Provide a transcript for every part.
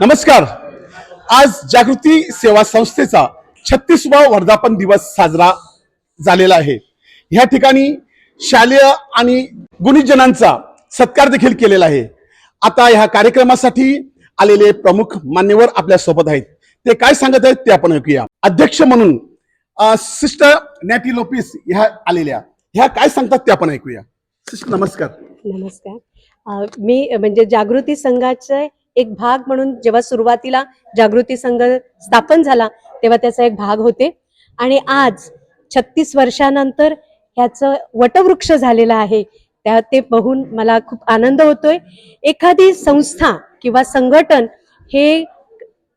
नमस्कार. आज जागृती सेवा संस्थेचा छत्तीसवा वर्धापन दिवस साजरा झालेला आहे. ह्या ठिकाणी शालेय आणि गुणीजनांचा सत्कार देखील केलेला आहे. आता ह्या कार्यक्रमासाठी आलेले प्रमुख मान्यवर आपल्यासोबत आहेत. ते काय सांगत आहेत ते आपण ऐकूया. अध्यक्ष म्हणून सिस्टर नॅटी लोपिस ह्या आलेल्या. ह्या काय सांगतात ते आपण ऐकूया. सिस्टर नमस्कार. नमस्कार. मी म्हणजे जागृती संघाचे एक भाग म्हणून जेव्हा सुरुवातीला जागृती संघ स्थापन झाला तेव्हा त्याचा एक भाग होते. आणि आज छत्तीस वर्षानंतर ह्याचं वटवृक्ष झालेलं आहे त्या ते बघून मला खूप आनंद होतोय. एखादी संस्था किंवा संघटन हे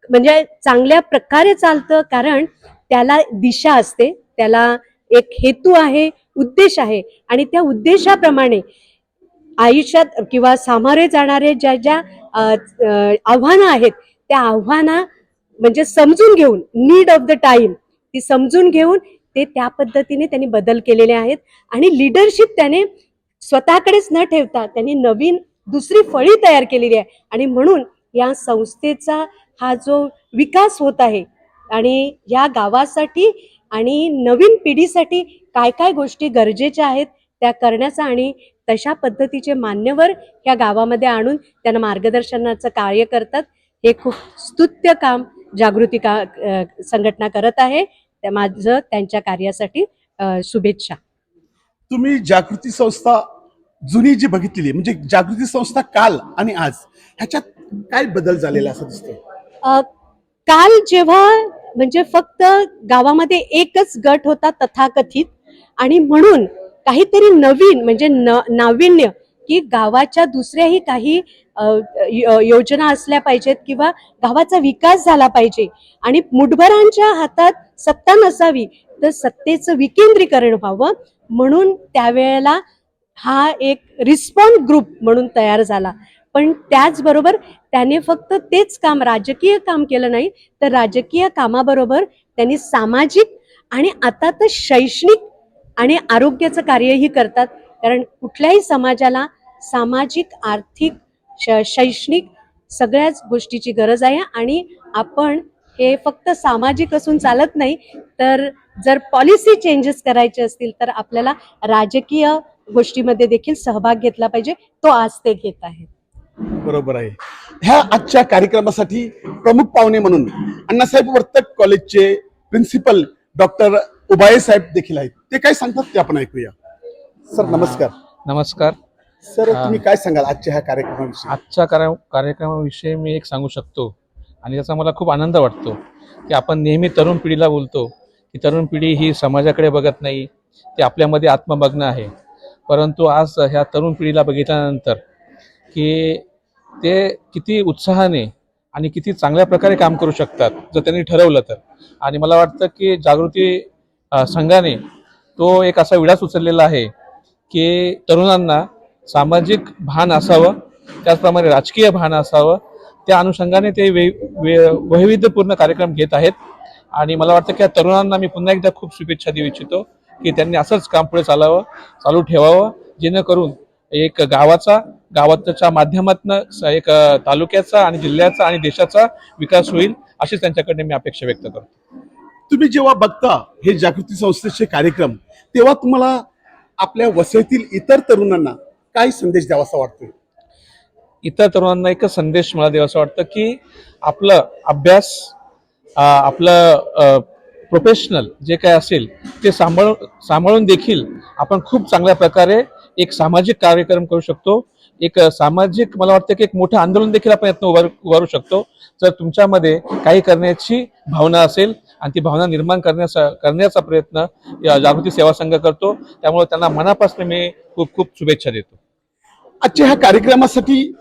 म्हणजे चांगल्या प्रकारे चालतं कारण त्याला दिशा असते त्याला एक हेतू आहे उद्देश आहे. आणि त्या उद्देशाप्रमाणे आयुष्यात किंवा सामोरे जाणारे ज्या ज्या आव्हानं आहेत. त्या आव्हाना म्हणजे समजून घेऊन नीड ऑफ द टाइम ती समजून घेऊन ते त्या पद्धतीने त्यांनी बदल केलेले आहेत. आणि लिडरशिप त्याने स्वतःकडेच न ठेवता त्यांनी नवीन दुसरी फळी तयार केलेली आहे. आणि म्हणून या संस्थेचा हा जो विकास होत आहे आणि या गावासाठी आणि नवीन पिढीसाठी काय काय गोष्टी गरजेच्या आहेत त्या करण्याचा आणि तशा पद्धतीचे मान्यवर या गावामध्ये आणून त्यांना मार्गदर्शनाचं कार्य करतात. हे खूप स्तुत्य काम जागृती का संघटना करत आहे. त्या माझं त्यांच्या कार्यासाठी शुभेच्छा. तुम्ही जागृती संस्था जुनी जी बघितलेली म्हणजे जागृती संस्था काल आणि आज ह्याच्यात काय बदल झालेला असं दिसतोय? काल जेव्हा म्हणजे फक्त गावामध्ये एकच गट होता तथाकथित आणि म्हणून काहीतरी नवीन म्हणजे न नाविन्य की गावाच्या दुसऱ्याही काही योजना असल्या पाहिजेत किंवा गावाचा विकास झाला पाहिजे. आणि मुठभरांच्या हातात सत्ता नसावी तर सत्तेचं विकेंद्रीकरण व्हावं. म्हणून त्यावेळेला हा एक रिस्पॉन्ड ग्रुप म्हणून तयार झाला. पण त्याचबरोबर त्याने फक्त तेच काम राजकीय काम केलं नाही तर राजकीय कामाबरोबर त्यांनी सामाजिक आणि आता तर शैक्षणिक आणि आरोग्याचं कार्यही करतात. कारण कुठल्याही समाजाला सामाजिक आर्थिक शैक्षणिक सगळ्याच गोष्टीची गरज आहे. आणि आपण हे फक्त सामाजिक असून चालत नाही तर जर पॉलिसी चेंजेस करायचे असतील तर आपल्याला राजकीय गोष्टीमध्ये देखील सहभाग घेतला पाहिजे. तो आज ते घेत आहेत. बरोबर आहे. ह्या आजच्या कार्यक्रमासाठी प्रमुख पाहुणे म्हणून अण्णासाहेब वर्तक कॉलेजचे प्रिन्सिपल डॉक्टर उबाये साहेब देखील आहेत. ते काय सांगतात ते आपण ऐकूया. सर नमस्कार. नमस्कार. सर. तुम्ही काय सांगाल आजच्या ह्या कार्यक्रमाविषयी? आजच्या कार्य कार्यक्रमाविषयी मी एक सांगू शकतो. आणि त्याचा मला खूप आनंद वाटतो की आपण नेहमी तरुण पिढीला बोलतो की तरुण पिढी ही समाजाकडे बघत नाही ती आपल्यामध्ये आत्ममग्न आहे. परंतु आज ह्या तरुण पिढीला बघितल्यानंतर की ते किती उत्साहाने आणि किती चांगल्या प्रकारे काम करू शकतात जर त्यांनी ठरवलं तर. आणि मला वाटतं की जागृती संघाने तो एक असा विडाच उचललेला आहे की तरुणांना सामाजिक भान असावं त्याचप्रमाणे राजकीय भान असावं. त्या अनुषंगाने ते वे वैविध्यपूर्ण कार्यक्रम घेत आहेत. आणि मला वाटतं की या तरुणांना मी पुन्हा एकदा खूप शुभेच्छा देऊ इच्छितो की त्यांनी असंच काम पुढे चालावं चालू ठेवावं जेणेकरून एक गावाचा गावाच्या माध्यमातून एक तालुक्याचा आणि जिल्ह्याचा आणि देशाचा विकास होईल अशीच त्यांच्याकडे मी अपेक्षा व्यक्त करतो. तुम्ही जेव्हा बघता हे जागृती संस्थेचे कार्यक्रम तेव्हा तुम्हाला आपल्या वसईतील इतर तरुणांना काय संदेश द्यावासा वाटतो इतर तरुणांना एकच संदेश मला द्यावासा वाटतं की आपलं अभ्यास आपलं प्रोफेशनल जे काय असेल ते सांभाळून सांभाळून देखील आपण खूप चांगल्या प्रकारे एक सामाजिक कार्यक्रम करू शकतो. एक सामाजिक मला वाटतं की एक मोठं आंदोलन देखील आपण यातनं उभार उभारू शकतो. जर तुमच्यामध्ये काही करण्याची भावना असेल आणि ती भावना निर्माण करण्याचा करण्याचा प्रयत्न या जागृती सेवा संघ करतो. त्यामुळे त्यांना मनापासून मी खूप खूप शुभेच्छा देतो. आजच्या ह्या कार्यक्रमासाठी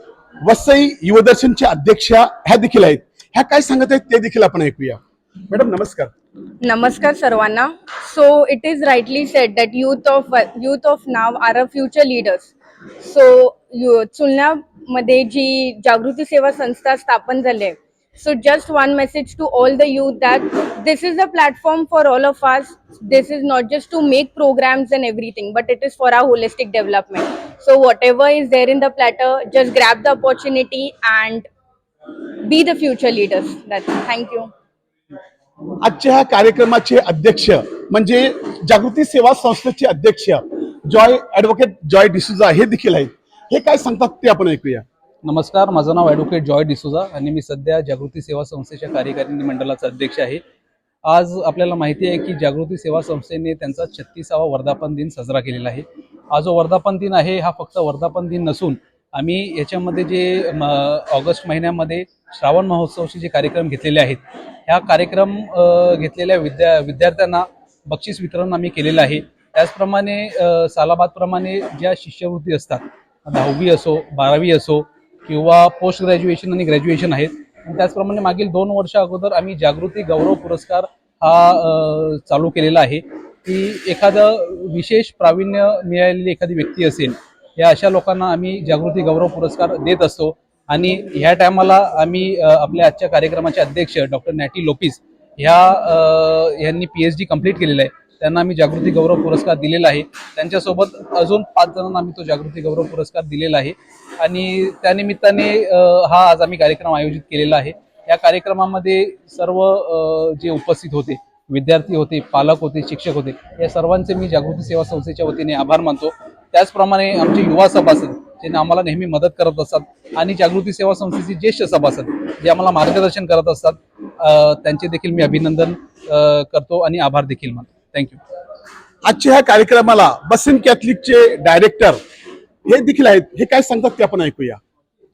वसई युवदर्शनच्या अध्यक्षा ह्या देखील आहेत. ह्या काय सांगत आहेत ते देखील आपण ऐकूया. मॅडम नमस्कार. नमस्कार सर्वांना. So it is rightly said that youth of youth of now are a future leaders so चुलण्यामध्ये जी जागृती सेवा संस्था स्थापन झाली आहे So just one message to all the youth that this is a platform for all of us this is not just to make programs and everything but it is for our holistic development so whatever is there in the platter just grab the opportunity and be the future leaders. That's it. thank you. आजच्या ह्या कार्यक्रमाचे अध्यक्ष म्हणजे जागृती सेवा संस्थेचे अध्यक्ष Joy advocate Joy D'Souza हे देखील आहेत हे काय सांगतात ते आपण ऐकूया नमस्कार माझं नाव ॲडव्होकेट जॉय डिसुजा आणि मी सध्या जागृती सेवा संस्थेच्या कार्यकारिणी मंडळाचा अध्यक्ष आहे. आज आपल्याला माहिती आहे की जागृती सेवा संस्थेने त्यांचा छत्तीसावा वर्धापन दिन साजरा केलेला आहे. हा जो वर्धापन दिन आहे हा फक्त वर्धापन दिन नसून आम्ही याच्यामध्ये जे म, ऑगस्ट महिन्यामध्ये श्रावण महोत्सवचे जे कार्यक्रम घेतलेले आहेत ह्या कार्यक्रम घेतलेल्या विद्या विद्यार्थ्यांना बक्षीस वितरण आम्ही केलेलं आहे. त्याचप्रमाणे सालाबादप्रमाणे ज्या शिष्यवृत्ती असतात दहावी असो बारावी असो किंवा पोस्ट ग्रॅज्युएशन आणि ग्रॅज्युएशन आहेत. आणि त्याचप्रमाणे मागील दोन वर्षा अगोदर आम्ही जागृती गौरव पुरस्कार हा चालू केलेला आहे. की एखादं विशेष प्रावीण्य मिळालेली एखादी व्यक्ती असेल या अशा लोकांना आम्ही जागृती गौरव पुरस्कार देत असतो. आणि ह्या टायमाला आम्ही आपल्या आजच्या कार्यक्रमाचे अध्यक्ष डॉक्टर नॅटी लोपिस ह्या यांनी पी एच डी कंप्लीट केलेलं आहे. त्यांना आम्ही जागृती गौरव पुरस्कार दिलेला आहे. त्यांच्यासोबत अजून पाच जणांना आम्ही तो जागृती गौरव पुरस्कार दिलेला आहे. आणि त्यानिमित्ताने हा आज आम्ही कार्यक्रम आयोजित केलेला आहे. या कार्यक्रमामध्ये सर्व जे उपस्थित होते विद्यार्थी होते पालक होते शिक्षक होते या सर्वांचे मी जागृती सेवा संस्थेच्या वतीने आभार मानतो. त्याचप्रमाणे आमचे युवा सभासद ज्यांनी आम्हाला नेहमी मदत करत असतात आणि जागृती सेवा संस्थेचे ज्येष्ठ सभासद जे आम्हाला मार्गदर्शन करत असतात त्यांचे देखील मी अभिनंदन करतो आणि आभार देखील मानतो. थँक्यू आजच्या ह्या कार्यक्रमाला बसिन कॅथलिकचे डायरेक्टर हे देखील आहेत. हे काय सांगतात ते आपण ऐकूया.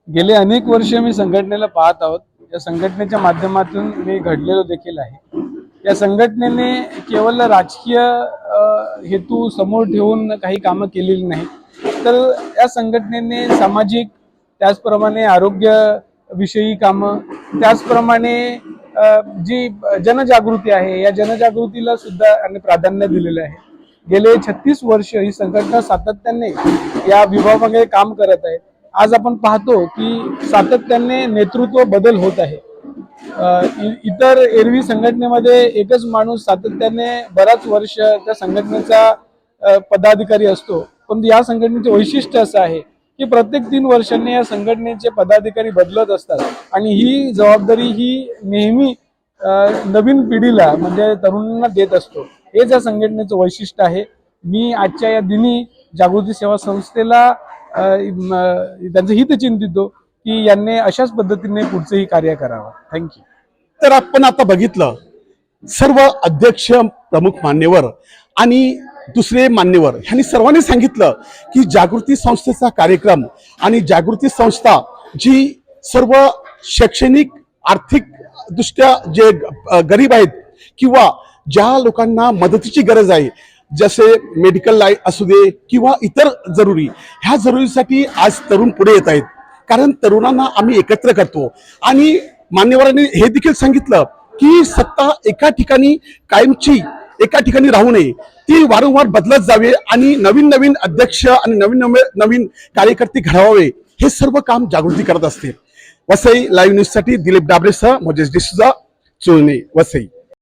गेले अनेक वर्ष मी संघटनेला पाहत आहोत. या संघटनेच्या माध्यमातून मी घडलेलो देखील आहे. या संघटनेने केवळ राजकीय हेतू समोर ठेवून काही कामं केलेली नाही तर या संघटनेने सामाजिक त्याचप्रमाणे आरोग्य विषयी कामं त्याचप्रमाणे जी जनजागृती आहे या जनजागृतीला सुद्धा आणि प्राधान्य दिलेलं आहे. गेले छत्तीस वर्ष ही संघटना सातत्याने या विभागामध्ये काम करत आहे. आज आपण पाहतो की सातत्याने नेतृत्व बदल होत आहे. इ- इतर एरवी संघटनेमध्ये एकच माणूस सातत्याने बराच वर्ष त्या संघटनेचा पदाधिकारी असतो. पण या संघटनेचे वैशिष्ट्य असं आहे की प्रत्येक तीन वर्षांनी या संघटनेचे पदाधिकारी बदलत असतात. आणि ही जबाबदारी ही नेहमी नवीन पिढीला म्हणजे तरुणांना देत असतो. हेच या संघटनेचं वैशिष्ट्य आहे. मी आजच्या या दिनी जागृती सेवा संस्थेला त्यांचं हित चिंतितो की यांनी अशाच पद्धतीने पुढचंही कार्य करावं. थँक्यू तर आपण आता बघितलं सर्व अध्यक्ष प्रमुख मान्यवर आणि दुसरे मान्यवर ह्यांनी सर्वांनी सांगितलं की जागृती संस्थेचा कार्यक्रम आणि जागृती संस्था जी सर्व शैक्षणिक आर्थिक दृष्ट्या जे गरीब आहेत किंवा ज्या लोकांना मदतीची गरज आहे जसे मेडिकल लाईन असू दे किंवा इतर जरुरी ह्या जरुरीसाठी आज तरुण पुढे येत आहेत. कारण तरुणांना आम्ही एकत्र करतो. आणि मान्यवरांनी हे देखील सांगितलं की सत्ता एका ठिकाणी कायमची एका ठिकाणी राहू नये. ती वारंवार बदलत जावे आणि नवीन नवीन अध्यक्ष आणि नवीन नवीन नवीन कार्यकर्ते घडवावे. हे सर्व काम जागृती करत असते. वसई लाईव्ह न्यूजसाठी दिलीप डाबरेसह मोजेश डिसुजा चोळणे वसई.